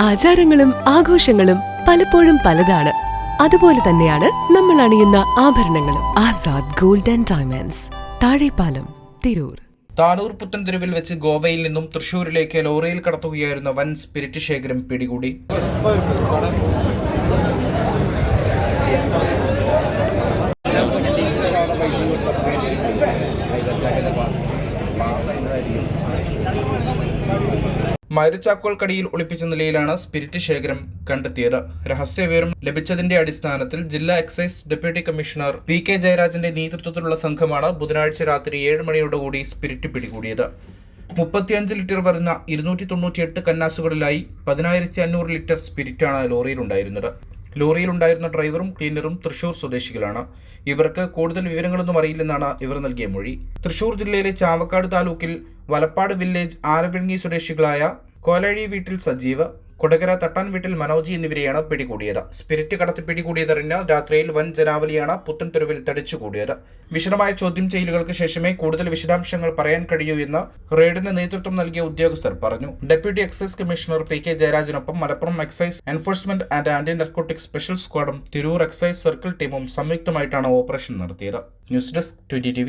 ആചാരങ്ങളും ആഘോഷങ്ങളും പലപ്പോഴും പലതാണ്. അതുപോലെ തന്നെയാണ് നമ്മൾ അണിയുന്ന ആഭരണങ്ങളും. Azad gold and diamonds Thazhepalam Tirur. Tanur പുത്തൻതെരുവിൽ വെച്ച് ഗോവയിൽ നിന്നും തൃശൂരിലേക്ക് ലോറിയിൽ കടത്തുകയായിരുന്ന വൻ സ്പിരിറ്റ് ശേഖരം പിടികൂടി. മരുച്ചാക്കോൽക്കടിയിൽ ഒളിപ്പിച്ച നിലയിലാണ് സ്പിരിറ്റ് ശേഖരം കണ്ടെത്തിയത്. രഹസ്യവിവരം ലഭിച്ചതിന്റെ അടിസ്ഥാനത്തിൽ ജില്ലാ excise deputy commissioner P K ജയരാജന്റെ നേതൃത്വത്തിലുള്ള സംഘമാണ് ബുധനാഴ്ച രാത്രി ഏഴ് മണിയോടുകൂടി സ്പിരിറ്റ് പിടികൂടിയത്. മുപ്പത്തിയഞ്ച് ലിറ്റർ വരുന്ന ഇരുന്നൂറ്റി തൊണ്ണൂറ്റിയെട്ട് കന്നാസുകളിലായി പതിനായിരത്തി അഞ്ഞൂറ് ലിറ്റർ സ്പിരിറ്റാണ് ലോറിയിലുണ്ടായിരുന്നത്. ലോറിയിലുണ്ടായിരുന്ന ഡ്രൈവറും ക്ലീനറും തൃശൂർ സ്വദേശികളാണ്. ഇവർക്ക് കൂടുതൽ വിവരങ്ങളൊന്നും അറിയില്ലെന്നാണ് ഇവർ നൽകിയ മൊഴി. തൃശൂർ ജില്ലയിലെ ചാവക്കാട് താലൂക്കിൽ വലപ്പാട് വില്ലേജ് ആരവിഴുങ്ങി സ്വദേശികളായ കോലഴി വീട്ടിൽ സജീവ് കൊടകര തട്ടാൻ വീട്ടിൽ മനോജി എന്നിവരെയാണ് പിടികൂടിയത്. സ്പിരിറ്റ് കടത്തി പിടികൂടിയതറിഞ്ഞ് രാത്രിയിൽ വൻ ജനാവലിയാണ് പുത്തൻ തെരുവിൽ തടിച്ചുകൂടിയത്. വിശദമായ ചോദ്യം ചെയ്യലുകൾക്ക് ശേഷമേ കൂടുതൽ വിശദാംശങ്ങൾ പറയാൻ കഴിയൂ എന്ന് റെയ്ഡിന് നേതൃത്വം നൽകിയ ഉദ്യോഗസ്ഥർ പറഞ്ഞു. Deputy excise commissioner P K ജയരാജനൊപ്പം Malappuram excise enforcement and anti narcotic special സ്ക്വാഡും തിരൂർ എക്സൈസ് സർക്കിൾ ടീമും സംയുക്തമായിട്ടാണ് ഓപ്പറേഷൻ നടത്തിയത്. News desk twenty T